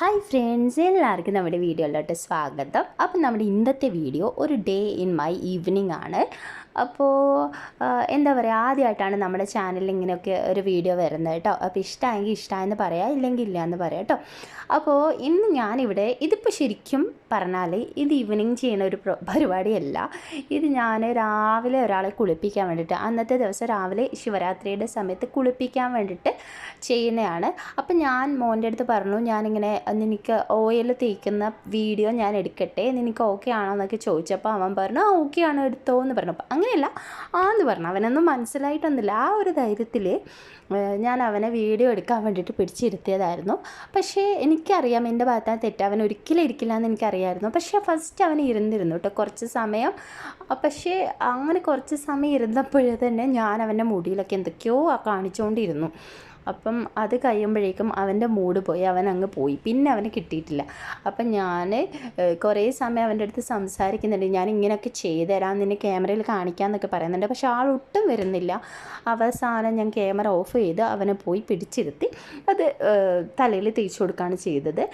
Hi friends എല്ലാവർക്കും നമ്മുടെ വീഡിയോയിലോട്ട് സ്വാഗതം. അപ്പം നമ്മുടെ ഇന്നത്തെ വീഡിയോ ഒരു ഡേ ഇൻ മൈ ഈവനിങ് ആണ്. അപ്പോൾ എന്താ പറയുക ആദ്യമായിട്ടാണ് നമ്മുടെ ചാനലിൽ ഇങ്ങനെയൊക്കെ ഒരു വീഡിയോ വരുന്നത് കേട്ടോ അപ്പോൾ ഇഷ്ടമായെങ്കിൽ ഇഷ്ടമായെന്ന് പറയാം ഇല്ലെങ്കിൽ ഇല്ല എന്ന് പറയാം കേട്ടോ അപ്പോൾ ഇന്ന് ഞാനിവിടെ ഇതിപ്പോൾ ശരിക്കും പറഞ്ഞാൽ ഇത് ഈവനിങ് ചെയ്യുന്ന ഒരു പ്രോ- പരിപാടിയല്ല. ഇത് ഞാൻ രാവിലെ ഒരാളെ കുളിപ്പിക്കാൻ വേണ്ടിയിട്ട് അന്നത്തെ ദിവസം രാവിലെ ശിവരാത്രിയുടെ സമയത്ത് കുളിപ്പിക്കാൻ വേണ്ടിയിട്ട് ചെയ്യുന്നതാണ് അപ്പം ഞാൻ മോന്റെ അടുത്ത് പറഞ്ഞു ഞാനിങ്ങനെ നിനക്ക് ഓയിൽ തേക്കുന്ന വീഡിയോ ഞാൻ എടുക്കട്ടെ നിനക്ക് ഓക്കെ ആണോ? എന്നൊക്കെ ചോദിച്ചപ്പോൾ അവൻ പറഞ്ഞു ആ ഓക്കെ ആണോ എടുത്തോ എന്ന് പറഞ്ഞു അങ്ങനെയല്ല. ആന്ന് പറഞ്ഞു. അവനൊന്നും മനസ്സിലായിട്ടൊന്നുമില്ല. ആ ഒരു ധൈര്യത്തിൽ ഞാൻ അവനെ വീഡിയോ എടുക്കാൻ വേണ്ടിയിട്ട് പിടിച്ചിരുത്തിയതായിരുന്നു. പക്ഷേ എനിക്കറിയാം എന്റെ ഭാഗത്താണ് തെറ്റ് അവൻ ഒരിക്കലും ഇരിക്കില്ല എന്ന് എനിക്കറിയായിരുന്നു. പക്ഷേ ഫസ്റ്റ് അവൻ ഇരുന്നിരുന്നു കേട്ടോ കുറച്ച് സമയം. പക്ഷേ അങ്ങനെ കുറച്ച് സമയം ഇരുന്നപ്പോഴേ തന്നെ ഞാൻ അവന്റെ മുടിയിലൊക്കെ എന്തൊക്കെയോ കാണിച്ചുകൊണ്ടിരുന്നു. അപ്പം അത് കഴിയുമ്പോഴേക്കും അവന്റെ മൂഡ് പോയി അവൻ അങ്ങ് പോയി. പിന്നെ അവന് കിട്ടിയിട്ടില്ല. അപ്പം ഞാൻ കുറേ സമയം അവന്റെ അടുത്ത് സംസാരിക്കുന്നുണ്ട്. ഞാൻ ഇങ്ങനെയൊക്കെ ചെയ്തുതരാം നിന്നെ ക്യാമറയിൽ കാണിക്കാമെന്നൊക്കെ പറയുന്നുണ്ട്. പക്ഷെ ആൾ ഒട്ടും വരുന്നില്ല. അവസാനം ഞാൻ ക്യാമറ ഓഫ് ചെയ്ത് അവനെ പോയി പിടിച്ചിരുത്തി. അത് തലയിൽ തേച്ച് കൊടുക്കുകയാണ് ചെയ്തത്.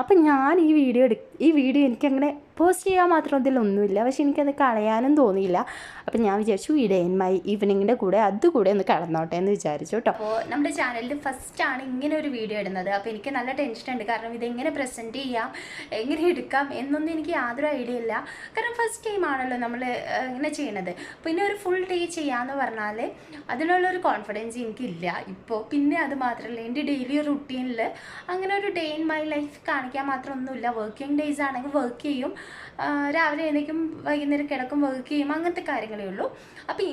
അപ്പം ഞാൻ ഈ വീഡിയോ എടു ഈ വീഡിയോ എനിക്കങ്ങനെ പോസ്റ്റ് ചെയ്യാൻ മാത്രം അതിലൊന്നുമില്ല പക്ഷെ എനിക്കത് കളയാനും തോന്നിയില്ല. അപ്പം ഞാൻ വിചാരിച്ചു ഈ ഡേ ഇൻ മൈ ഈവനിങ്ങിന്റെ കൂടെ അതുകൂടെ ഒന്ന് കടന്നോട്ടെ എന്ന് വിചാരിച്ചു കേട്ടോ അപ്പോൾ നമ്മുടെ ചാനലിൽ ഫസ്റ്റാണ് ഇങ്ങനെ ഒരു വീഡിയോ ഇടുന്നത്. അപ്പോൾ എനിക്ക് നല്ല ടെൻഷൻ ഉണ്ട്. കാരണം ഇതെങ്ങനെ പ്രസന്റ് ചെയ്യാം എങ്ങനെ എടുക്കാം എന്നൊന്നും എനിക്ക് യാതൊരു ഐഡിയ ഇല്ല. കാരണം ഫസ്റ്റ് ടൈം ആണല്ലോ നമ്മൾ ഇങ്ങനെ ചെയ്യണത്. പിന്നെ ഒരു ഫുൾ ഡേ ചെയ്യാമെന്ന് പറഞ്ഞാൽ അതിനുള്ളൊരു കോൺഫിഡൻസ് എനിക്കില്ല. ഇപ്പോൾ പിന്നെ അത് മാത്രമല്ല എന്റെ ഡെയിലി റുട്ടീനിൽ അങ്ങനെ ഒരു ഡേ ഇൻ മൈ ലൈഫ് കാണിക്കാൻ മാത്രമൊന്നുമില്ല വർക്കിംഗ് ഡേയ്സ് ആണെങ്കിൽ വർക്ക് ചെയ്യും. രാവിലെ എഴുന്നേക്കും വൈകുന്നേരം കിടക്കും വകുക്കുകയും അങ്ങനത്തെ കാര്യങ്ങളേ ഉള്ളൂ. അപ്പോൾ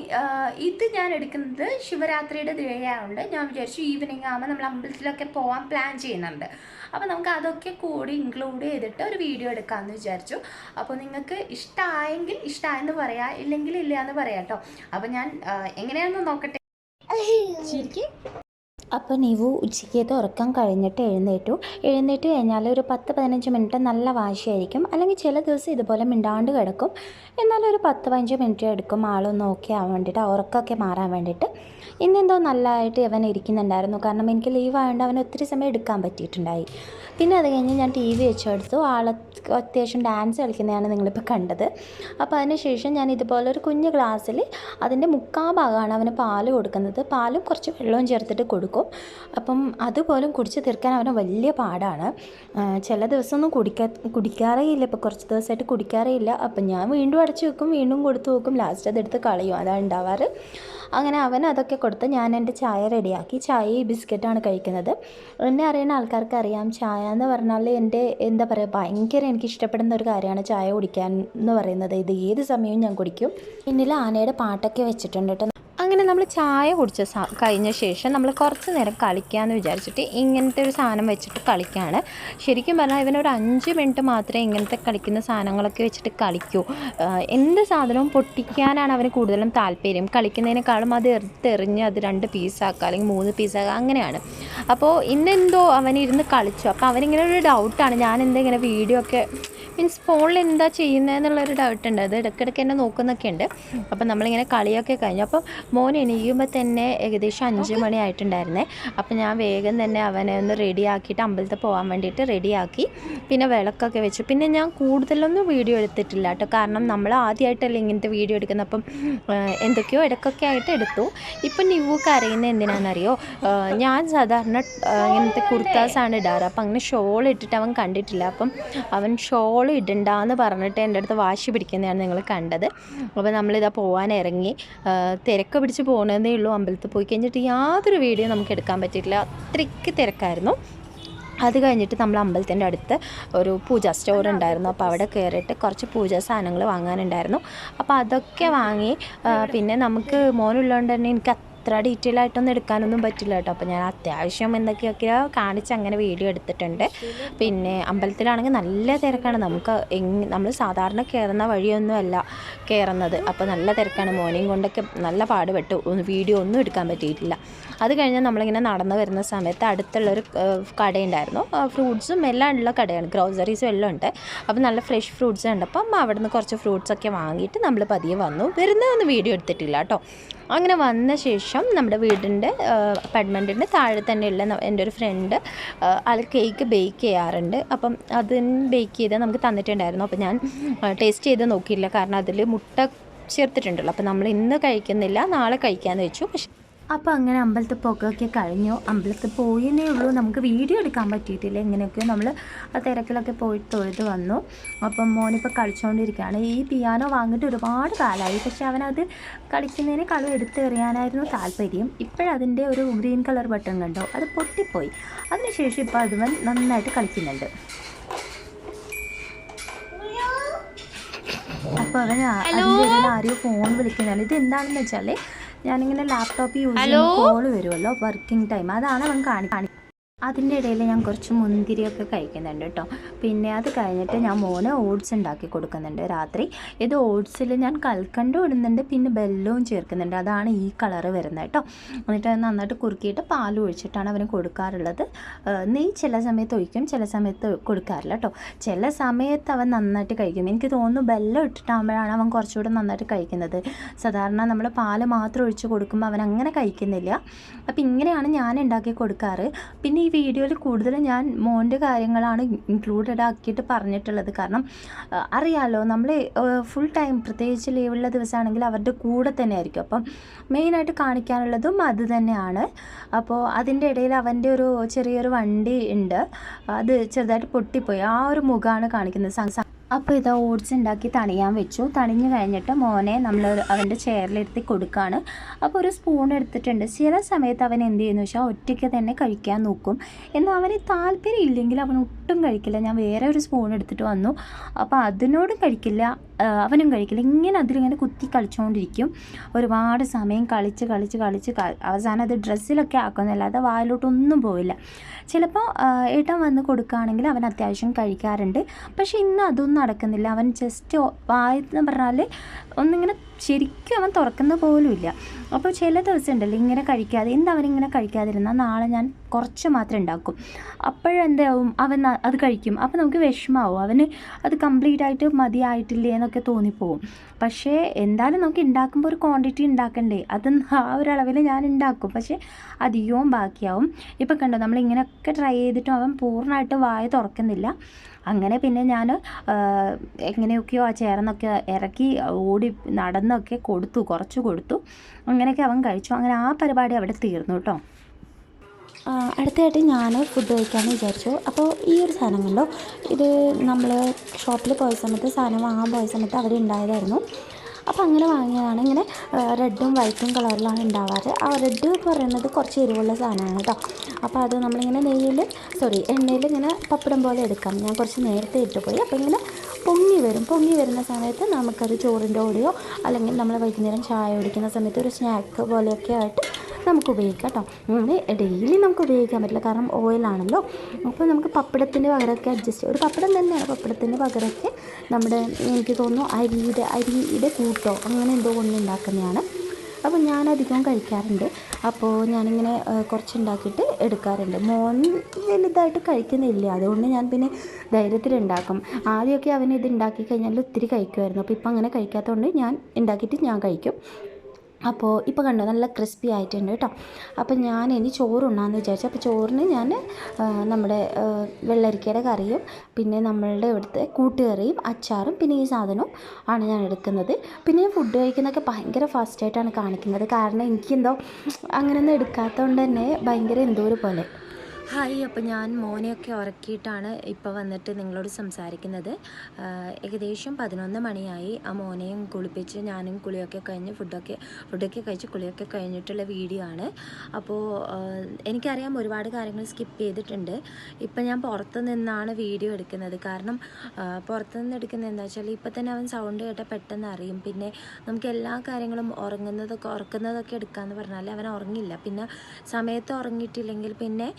ഇത് ഞാൻ എടുക്കുന്നത് ശിവരാത്രിയുടെ ദിവസമായതുകൊണ്ട് ഞാൻ വിചാരിച്ചു ഈവനിങ് ആകുമ്പോൾ നമ്മൾ അമ്പലത്തിലൊക്കെ പോകാൻ പ്ലാൻ ചെയ്യുന്നുണ്ട്. അപ്പോൾ നമുക്ക് അതൊക്കെ കൂടി ഇൻക്ലൂഡ് ചെയ്തിട്ട് ഒരു വീഡിയോ എടുക്കാമെന്ന് വിചാരിച്ചു. അപ്പോൾ നിങ്ങൾക്ക് ഇഷ്ടമായെങ്കിൽ ഇഷ്ടമായെന്ന് പറയാം ഇല്ലെങ്കിൽ ഇല്ല എന്ന് പറയാം കേട്ടോ അപ്പോൾ ഞാൻ എങ്ങനെയാണെന്ന് നോക്കട്ടെ? ശരിക്കും? അപ്പോൾ നീവു ഉച്ചയ്ക്കത്തെ ഉറക്കം കഴിഞ്ഞിട്ട് എഴുന്നേറ്റു. എഴുന്നേറ്റ് കഴിഞ്ഞാൽ ഒരു പത്ത് പതിനഞ്ച് മിനിറ്റ് നല്ല വാശിയായിരിക്കും. അല്ലെങ്കിൽ ചില ദിവസം ഇതുപോലെ മിണ്ടാണ്ട് കിടക്കും. എന്നാലും ഒരു പത്ത് പതിനഞ്ച് മിനിറ്റ് എടുക്കും. ആളൊന്ന് ഓക്കെ ആവാൻ വേണ്ടിയിട്ട് ഉറക്കമൊക്കെ മാറാൻ വേണ്ടിയിട്ട്. ഇന്നെന്തോ നല്ലതായിട്ട് അവൻ ഇരിക്കുന്നുണ്ടായിരുന്നു. കാരണം എനിക്ക് ലീവ് ആയതുകൊണ്ട് അവന് ഒത്തിരി സമയം എടുക്കാൻ പറ്റിയിട്ടുണ്ടായി. പിന്നെ അത് കഴിഞ്ഞ് ഞാൻ ടി വി വെച്ചെടുത്തു ആൾ അത്യാവശ്യം ഡാൻസ് കളിക്കുന്നതാണ് നിങ്ങളിപ്പോൾ കണ്ടത്. അപ്പോൾ അതിനുശേഷം ഞാൻ ഇതുപോലെ ഒരു കുഞ്ഞു ഗ്ലാസ്സിൽ അതിന്റെ മുക്കാ ഭാഗമാണ് അവന് പാൽ കൊടുക്കുന്നത്. പാലും കുറച്ച് വെള്ളവും ചേർത്തിട്ട് കൊടുക്കും. അപ്പം അതുപോലും കുടിച്ച് തീർക്കാൻ അവന് വലിയ പാടാണ്. ചില ദിവസമൊന്നും കുടിക്കാ കുടിക്കാറേ ഇല്ല. ഇപ്പോൾ കുറച്ച് ദിവസമായിട്ട് കുടിക്കാറേ ഇല്ല. അപ്പം ഞാൻ വീണ്ടും അടച്ചു വെക്കും വീണ്ടും കൊടുത്തു വെക്കും. ലാസ്റ്റ് അതെടുത്ത് കളയും. അതാണ് ഉണ്ടാവാറ്. അങ്ങനെ അവൻ അതൊക്കെ കൊടുത്ത് ഞാൻ എന്റെ ചായ റെഡിയാക്കി. ചായയും ബിസ്ക്കറ്റാണ് കഴിക്കുന്നത്. എന്നെ അറിയുന്ന ആൾക്കാർക്ക് അറിയാം ചായ എന്ന് പറഞ്ഞാൽ എന്റെ എന്താ പറയുക ഭയങ്കര എനിക്ക് ഇഷ്ടപ്പെടുന്ന ഒരു കാര്യമാണ് ചായ കുടിക്കാൻ എന്ന് പറയുന്നത്. ഇത് ഏത് സമയവും ഞാൻ കുടിക്കും. പിന്നിൽ ആനയുടെ പാട്ടൊക്കെ വെച്ചിട്ടുണ്ട് കേട്ടോ. അങ്ങനെ നമ്മൾ ചായ കുടിച്ച കഴിഞ്ഞ ശേഷം നമ്മൾ കുറച്ച് നേരം കളിക്കാമെന്ന് വിചാരിച്ചിട്ട് ഇങ്ങനത്തെ ഒരു സാധനം വെച്ചിട്ട് കളിക്കുകയാണ് ശരിക്കും പറഞ്ഞാൽ ഇവനൊരു അഞ്ച് മിനിറ്റ് മാത്രമേ ഇങ്ങനത്തെ കളിക്കുന്ന സാധനങ്ങളൊക്കെ വെച്ചിട്ട് കളിക്കൂ. എന്ത് സാധനവും പൊട്ടിക്കാനാണ് അവന് കൂടുതലും താല്പര്യം. കളിക്കുന്നതിനേക്കാളും അത് എറിഞ്ഞ് അത് രണ്ട് പീസാക്കുക അല്ലെങ്കിൽ മൂന്ന് പീസാക്കുക അങ്ങനെയാണ്. അപ്പോൾ ഇന്നെന്തോ അവനിരുന്ന് കളിച്ചു. അപ്പോൾ അവനിങ്ങനെ ഒരു ഡൗട്ടാണ് ഞാൻ എന്താ ഇങ്ങനെ വീഡിയോ ഒക്കെ മീൻസ് ഫോണിൽ എന്താ ചെയ്യുന്നതെന്നുള്ളൊരു ഡൗട്ട് ഉണ്ട്. അത് ഇടയ്ക്കിടയ്ക്ക് എന്നെ നോക്കുന്നൊക്കെ ഉണ്ട് അപ്പം നമ്മളിങ്ങനെ കളിയൊക്കെ കഴിഞ്ഞു. അപ്പം മോൻ എണീക്കുമ്പോൾ തന്നെ ഏകദേശം അഞ്ച് മണി ആയിട്ടുണ്ടായിരുന്നേ. അപ്പം ഞാൻ വേഗം തന്നെ അവനെ ഒന്ന് റെഡിയാക്കിയിട്ട് അമ്പലത്തിൽ പോകാൻ വേണ്ടിയിട്ട് റെഡിയാക്കി പിന്നെ വിളക്കൊക്കെ വെച്ചു. പിന്നെ ഞാൻ കൂടുതലൊന്നും വീഡിയോ എടുത്തിട്ടില്ല കേട്ടോ. കാരണം നമ്മൾ ആദ്യമായിട്ടല്ലേ ഇങ്ങനത്തെ വീഡിയോ എടുക്കുന്നത്. അപ്പം എന്തൊക്കെയോ ഇടയ്ക്കൊക്കെ ആയിട്ട് എടുത്തു. ഇപ്പം നിവു അറിയുന്നത് എന്തിനാണെന്നറിയോ? ഞാൻ സാധാരണ ഇങ്ങനത്തെ കുർത്താസാണ് ഇടാറ്. അപ്പം അങ്ങനെ ഷോൾ ഇട്ടിട്ട് അവൻ കണ്ടിട്ടില്ല. അപ്പം അവൻ ഷോൾ ഇടണ്ടാന്ന് പറഞ്ഞിട്ട് എന്റെ അടുത്ത് വാശി പിടിക്കുന്നതാണ് നിങ്ങൾ കണ്ടത്. അപ്പോൾ നമ്മളിതാ പോകാൻ ഇറങ്ങി. തിരക്ക് പിടിച്ച് പോകണമെന്നേ ഉള്ളൂ. അമ്പലത്തിൽ പോയി കഴിഞ്ഞിട്ട് യാതൊരു വീഡിയോ നമുക്ക് എടുക്കാൻ പറ്റിയിട്ടില്ല. അത്രയ്ക്ക് തിരക്കായിരുന്നു. അത് കഴിഞ്ഞിട്ട് നമ്മൾ അമ്പലത്തിന്റെ അടുത്ത് ഒരു പൂജാ സ്റ്റോർ ഉണ്ടായിരുന്നു. അപ്പോൾ അവിടെ കയറിയിട്ട് കുറച്ച് പൂജാ സാധനങ്ങൾ വാങ്ങാനുണ്ടായിരുന്നു. അപ്പോൾ അതൊക്കെ വാങ്ങി പിന്നെ നമുക്ക് മോനുള്ളതുകൊണ്ട് തന്നെ എനിക്ക് അത്ര ഡീറ്റെയിൽ ആയിട്ടൊന്നും എടുക്കാനൊന്നും പറ്റില്ല കേട്ടോ അപ്പോൾ ഞാൻ അത്യാവശ്യം എന്തൊക്കെയൊക്കെയോ കാണിച്ച് അങ്ങനെ വീഡിയോ എടുത്തിട്ടുണ്ട്. പിന്നെ അമ്പലത്തിലാണെങ്കിൽ നല്ല തിരക്കാണ്. നമുക്ക് നമ്മൾ സാധാരണ കയറുന്ന വഴിയൊന്നുമല്ല കയറുന്നത് അപ്പോൾ നല്ല തിരക്കാണ്. മോർണിംഗ് കൊണ്ടൊക്കെ നല്ല പാടുപെട്ടു. വീഡിയോ ഒന്നും എടുക്കാൻ പറ്റിയിട്ടില്ല. അത് കഴിഞ്ഞ് നമ്മളിങ്ങനെ നടന്നു വരുന്ന സമയത്ത് അടുത്തുള്ളൊരു കടയുണ്ടായിരുന്നു. ഫ്രൂട്ട്സും എല്ലാം ഉള്ള കടയാണ്. ഗ്രോസറീസും എല്ലാം ഉണ്ട്. അപ്പോൾ നല്ല ഫ്രഷ് ഫ്രൂട്ട്സ് ഉണ്ട്. അപ്പം അവിടെ നിന്ന് കുറച്ച് ഫ്രൂട്ട്സൊക്കെ വാങ്ങിയിട്ട് നമ്മൾ പതിയെ വന്നു. വരുന്നതൊന്നും വീഡിയോ എടുത്തിട്ടില്ല കേട്ടോ അങ്ങനെ വന്ന ശേഷം നമ്മുടെ വീടിന്റെ അപ്പാർട്ട്മെന്റിന്റെ താഴെ തന്നെയുള്ള എന്റെ ഒരു ഫ്രണ്ട് അയാൾ കേക്ക് ബേക്ക് ചെയ്യാറുണ്ട്. അപ്പം അതിന് ബേക്ക് ചെയ്ത് നമുക്ക് തന്നിട്ടുണ്ടായിരുന്നു. അപ്പോൾ ഞാൻ ടേസ്റ്റ് ചെയ്ത് നോക്കിയില്ല. കാരണം അതിൽ മുട്ട ചേർത്തിട്ടുണ്ടല്ലോ. അപ്പോൾ നമ്മൾ ഇന്ന് കഴിക്കുന്നില്ല നാളെ കഴിക്കാമെന്ന് വെച്ചു. പക്ഷേ അപ്പോൾ അങ്ങനെ അമ്പലത്തിൽ പോക്കൊക്കെ കഴിഞ്ഞു. അമ്പലത്തിൽ പോയെന്നേ ഉള്ളൂ. നമുക്ക് വീഡിയോ എടുക്കാൻ പറ്റിയിട്ടില്ല. എങ്ങനെയൊക്കെയോ നമ്മൾ ആ തിരക്കിലൊക്കെ പോയിട്ട് തൊഴുത് വന്നു. അപ്പം മോനിപ്പോൾ കളിച്ചുകൊണ്ടിരിക്കുകയാണ് ഈ പിയാനോ വാങ്ങിയിട്ട് ഒരുപാട് കാലമായി പക്ഷെ അവനത് കളിക്കുന്നതിന് കളി എടുത്തെറിയാനായിരുന്നു താല്പര്യം. ഇപ്പോഴതിന്റെ ഒരു ഗ്രീൻ കളർ ബട്ടൺ കണ്ടോ? അത് പൊട്ടിപ്പോയി. അതിനുശേഷം ഇപ്പോൾ അതുവൻ നന്നായിട്ട് കളിക്കുന്നുണ്ട്. അപ്പോൾ അവൻ അതിന്റെ ആരെയോ ഫോൺ വിളിക്കുന്നുണ്ട്. ഇത് എന്താണെന്ന് വെച്ചാൽ ഞാനിങ്ങനെ ലാപ്ടോപ്പ് യൂസ് ചെയ്യുന്ന കോൾ വരുമല്ലോ വർക്കിംഗ് ടൈം അതാണ് അവൻ കാണി കാണി അതിന്റെ ഇടയിൽ ഞാൻ കുറച്ച് മുന്തിരിയൊക്കെ കഴിക്കുന്നുണ്ട് കേട്ടോ. പിന്നെ അത് കഴിഞ്ഞിട്ട് ഞാൻ മോനെ ഓട്സ് ഉണ്ടാക്കി കൊടുക്കുന്നുണ്ട് രാത്രി. ഇത് ഓട്സിൽ ഞാൻ കൽക്കണ്ടും ഇടുന്നുണ്ട് പിന്നെ ബെല്ലവും ചേർക്കുന്നുണ്ട്. അതാണ് ഈ കളറ് വരുന്നത് കേട്ടോ. എന്നിട്ട് നന്നായിട്ട് കുറുക്കിയിട്ട് പാൽ ഒഴിച്ചിട്ടാണ് അവന് കൊടുക്കാറുള്ളത്. നെയ് ചില സമയത്ത് ഒഴിക്കും ചില സമയത്ത് കൊടുക്കാറില്ല കേട്ടോ. ചില സമയത്ത് അവൻ നന്നായിട്ട് കഴിക്കും. എനിക്ക് തോന്നുന്നു ബെല്ലം ഇട്ടിട്ടാകുമ്പോഴാണ് അവൻ കുറച്ചുകൂടെ നന്നായിട്ട് കഴിക്കുന്നത്. സാധാരണ നമ്മൾ പാൽ മാത്രം ഒഴിച്ച് കൊടുക്കുമ്പോൾ അവൻ അങ്ങനെ കഴിക്കുന്നില്ല. അപ്പോൾ ഇങ്ങനെയാണ് ഞാൻ ഉണ്ടാക്കി കൊടുക്കാറ്. പിന്നെ ഈ വീഡിയോയിൽ കൂടുതലും ഞാൻ മോന്റെ കാര്യങ്ങളാണ് ഇൻക്ലൂഡഡ് ആക്കിയിട്ട് പറഞ്ഞിട്ടുള്ളത്. കാരണം അറിയാലോ നമ്മൾ ഫുൾ ടൈം പ്രത്യേകിച്ച് ലീവുള്ള ദിവസമാണെങ്കിൽ അവരുടെ കൂടെ തന്നെ ആയിരിക്കും. അപ്പം മെയിനായിട്ട് കാണിക്കാനുള്ളതും അത് തന്നെയാണ്. അപ്പോൾ അതിന്റെ ഇടയിൽ അവന്റെ ഒരു ചെറിയൊരു വണ്ടി ഉണ്ട്. അത് ചെറുതായിട്ട് പൊട്ടിപ്പോയി. ആ ഒരു മുഖമാണ് കാണിക്കുന്നത്. അപ്പോൾ ഇതാ ഓട്സ് ഉണ്ടാക്കി തണിയാൻ വെച്ചു. തണിഞ്ഞ് കഴിഞ്ഞിട്ട് മോനെ നമ്മൾ അവന്റെ ചെയറിലിരുത്തി കൊടുക്കുകയാണ് അപ്പോൾ ഒരു സ്പൂൺ എടുത്തിട്ടുണ്ട്. ചില സമയത്ത് അവൻ എന്ത് ചെയ്യുന്നു വെച്ചാൽ ഒറ്റയ്ക്ക് തന്നെ കഴിക്കാൻ നോക്കും. എന്നാൽ അവന് താല്പര്യം ഇല്ലെങ്കിൽ അവൻ ഒട്ടും കഴിക്കില്ല. ഞാൻ വേറെ ഒരു സ്പൂൺ എടുത്തിട്ട് വന്നു. അപ്പോൾ അതിനോടും കഴിക്കില്ല. അവനും കഴിക്കില്ല. ഇങ്ങനെ അതിലിങ്ങനെ കുത്തി കളിച്ചുകൊണ്ടിരിക്കും ഒരുപാട് സമയം കളിച്ച് കളിച്ച് കളിച്ച് അവസാനം അത് ഡ്രസ്സിലൊക്കെ ആക്കുന്നല്ലാതെ വായിലോട്ടൊന്നും പോവില്ല. ചിലപ്പോൾ ഏട്ടൻ വന്ന് കൊടുക്കുകയാണെങ്കിൽ അവൻ അത്യാവശ്യം കഴിക്കാറുണ്ട്. പക്ഷേ ഇന്ന് അതൊന്നും നടക്കുന്നില്ല. അവൻ ജസ്റ്റ് വായെന്ന് പറഞ്ഞാൽ ഒന്നിങ്ങനെ ശരിക്കും അവൻ തുറക്കുന്ന പോലുമില്ല. അപ്പോൾ ചില ദിവസം ഉണ്ടല്ലോ ഇങ്ങനെ കഴിക്കാതെ എന്ത് അവനിങ്ങനെ കഴിക്കാതിരുന്നാൽ നാളെ ഞാൻ കുറച്ച് മാത്രം ഉണ്ടാക്കും. അപ്പോഴെന്താവും? അവൻ അത് കഴിക്കും. അപ്പോൾ നമുക്ക് വിഷമാവും. അവന് അത് കംപ്ലീറ്റ് ആയിട്ട് മതിയായിട്ടില്ലേ എന്നൊക്കെ തോന്നിപ്പോവും. പക്ഷേ എന്തായാലും നമുക്ക് ഉണ്ടാക്കുമ്പോൾ ഒരു ക്വാണ്ടിറ്റി ഉണ്ടാക്കണ്ടേ അത് ആ ഒരളവിൽ ഞാൻ ഉണ്ടാക്കും പക്ഷേ അധികവും ബാക്കിയാവും. ഇപ്പം കണ്ടോ നമ്മൾ ഇങ്ങനെയൊക്കെ ട്രൈ ചെയ്തിട്ടും അവൻ പൂർണമായിട്ട് വായ തുറക്കുന്നില്ല. അങ്ങനെ പിന്നെ ഞാൻ എങ്ങനെയൊക്കെയോ ആ ചേർന്നൊക്കെ ഇറക്കി ഓടി നടന്നൊക്കെ കൊടുത്തു. കുറച്ച് കൊടുത്തു. അങ്ങനെയൊക്കെ അവൻ കഴിച്ചു. അങ്ങനെ ആ പരിപാടി അവിടെ തീർന്നു കേട്ടോ അടുത്തതായിട്ട് ഞാൻ ഫുഡ് കഴിക്കാമെന്ന് വിചാരിച്ചു. അപ്പോൾ ഈ ഒരു സാധനം കണ്ടോ ഇത് നമ്മൾ ഷോപ്പിൽ പോയ സമയത്ത് സാധനം വാങ്ങാൻ പോയ സമയത്ത് അവിടെ ഉണ്ടായതായിരുന്നു അപ്പോൾ അങ്ങനെ വാങ്ങിയതാണ്. ഇങ്ങനെ റെഡും വൈറ്റും കളറിലാണ് ഉണ്ടാവാറ് ആ റെഡ് പറയുന്നത് കുറച്ച് എരിവുള്ള സാധനമാണ് കേട്ടോ അപ്പോൾ അത് നമ്മളിങ്ങനെ നെയ്യിൽ സോറി എണ്ണയിൽ ഇങ്ങനെ പപ്പടം പോലെ എടുക്കാം. ഞാൻ കുറച്ച് നേരത്തെ ഇട്ട് പോയി. അപ്പോൾ ഇങ്ങനെ പൊങ്ങി വരും. പൊങ്ങി വരുന്ന സമയത്ത് നമുക്കത് ചോറിന്റെ കൂടെയോ അല്ലെങ്കിൽ നമ്മൾ വൈകുന്നേരം ചായ കുടിക്കുന്ന സമയത്ത് ഒരു സ്നാക്ക് പോലെയൊക്കെ ആയിട്ട് നമുക്ക് ഉപയോഗിക്കാം കേട്ടോ ഡെയിലി നമുക്ക് ഉപയോഗിക്കാൻ പറ്റില്ല. കാരണം ഓയിലാണല്ലോ അപ്പോൾ നമുക്ക് പപ്പടത്തിന്റെ പകരമൊക്കെ അഡ്ജസ്റ്റ് ഒരു പപ്പടം തന്നെയാണ് പപ്പടത്തിന്റെ പകരമൊക്കെ നമ്മുടെ എനിക്ക് തോന്നുന്നു അരിയുടെ അരിയുടെ കൂട്ടോ അങ്ങനെ എന്തോ ഒന്ന് ഉണ്ടാക്കുന്നതാണ്. അപ്പോൾ ഞാൻ കഴിക്കാറുണ്ട്. അപ്പോൾ ഞാനിങ്ങനെ കുറച്ചുണ്ടാക്കിയിട്ട് എടുക്കാറുണ്ട്. മോൻ വലുതായിട്ട് കഴിക്കുന്നില്ല. അതുകൊണ്ട് ഞാൻ പിന്നെ ധൈര്യത്തിൽ ഉണ്ടാക്കും ആദ്യമൊക്കെ അവൻ ഇത് ഉണ്ടാക്കി കഴിഞ്ഞാൽ ഒത്തിരി കഴിക്കുമായിരുന്നു. അപ്പോൾ ഇപ്പം അങ്ങനെ കഴിക്കാത്തതുകൊണ്ട് ഞാൻ ഉണ്ടാക്കിയിട്ട് ഞാൻ കഴിക്കും. അപ്പോൾ ഇപ്പോൾ കണ്ടോ നല്ല ക്രിസ്പി ആയിട്ടുണ്ട് കേട്ടോ. അപ്പോൾ ഞാൻ ഇനി ചോറുണ്ണാന്ന് വിചാരിച്ചു. അപ്പോൾ ചോറിന് ഞാൻ നമ്മുടെ വെള്ളരിക്കയുടെ കറിയും പിന്നെ നമ്മളുടെ ഇവിടുത്തെ കൂട്ടുകറിയും അച്ചാറും പിന്നെ ഈ സാധനവും ആണ് ഞാൻ എടുക്കുന്നത്. പിന്നെ ഫുഡ് കഴിക്കുന്നതൊക്കെ ഭയങ്കര ഫാസ്റ്റായിട്ടാണ് കാണിക്കുന്നത്. കാരണം എനിക്കെന്തോ അങ്ങനെയൊന്നും എടുക്കാത്തതുകൊണ്ട് തന്നെ ഭയങ്കര എന്തോ ഒരു പോലെ. ഹായ് അപ്പോൾ ഞാൻ മോനെയൊക്കെ ഉറക്കിയിട്ടാണ് ഇപ്പോൾ വന്നിട്ട് നിങ്ങളോട് സംസാരിക്കുന്നത്. ഏകദേശം പതിനൊന്ന് മണിയായി. ആ മോനെയും കുളിപ്പിച്ച് ഞാനും കുളിയൊക്കെ കഴിഞ്ഞ് ഫുഡൊക്കെ ഫുഡൊക്കെ കഴിച്ച് കുളിയൊക്കെ കഴിഞ്ഞിട്ടുള്ള വീഡിയോ ആണ്. അപ്പോൾ എനിക്കറിയാം ഒരുപാട് കാര്യങ്ങൾ സ്കിപ്പ് ചെയ്തിട്ടുണ്ട്. ഇപ്പം ഞാൻ പുറത്ത് നിന്നാണ് വീഡിയോ എടുക്കുന്നത്. കാരണം പുറത്തു നിന്ന് എടുക്കുന്നത് എന്താ വെച്ചാൽ ഇപ്പം തന്നെ അവൻ സൗണ്ട് കേട്ടാൽ പെട്ടെന്ന് അറിയും. പിന്നെ നമുക്ക് എല്ലാ കാര്യങ്ങളും ഉറങ്ങുന്നതൊക്കെ ഉറക്കുന്നതൊക്കെ എടുക്കാമെന്ന് പറഞ്ഞാൽ അവൻ ഉറങ്ങില്ല പിന്നെ സമയത്ത് ഉറങ്ങിയിട്ടില്ലെങ്കിൽ പിന്നെ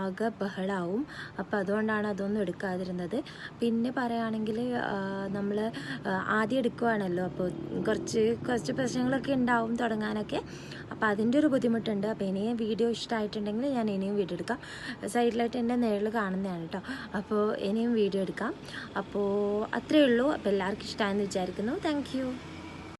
ആകെ ബഹളാവും. അപ്പോൾ അതുകൊണ്ടാണ് അതൊന്നും എടുക്കാതിരുന്നത്. പിന്നെ പറയുകയാണെങ്കിൽ നമ്മൾ ആദ്യം എടുക്കുവാണല്ലോ. അപ്പോൾ കുറച്ച് കുറച്ച് പ്രശ്നങ്ങളൊക്കെ ഉണ്ടാവും തുടങ്ങാനൊക്കെ. അപ്പോൾ അതിന്റെ ഒരു ബുദ്ധിമുട്ടുണ്ട്. അപ്പോൾ ഇനിയും വീഡിയോ ഇഷ്ടമായിട്ടുണ്ടെങ്കിൽ ഞാൻ ഇനിയും വീഡിയോ എടുക്കാം. സൈഡിലായിട്ട് എന്റെ നേരിൽ കാണുന്നതാണ് കേട്ടോ അപ്പോൾ ഇനിയും വീഡിയോ എടുക്കാം. അപ്പോൾ അത്രയേ ഉള്ളൂ. അപ്പോൾ എല്ലാവർക്കും ഇഷ്ടമായെന്ന് വിചാരിക്കുന്നു. താങ്ക്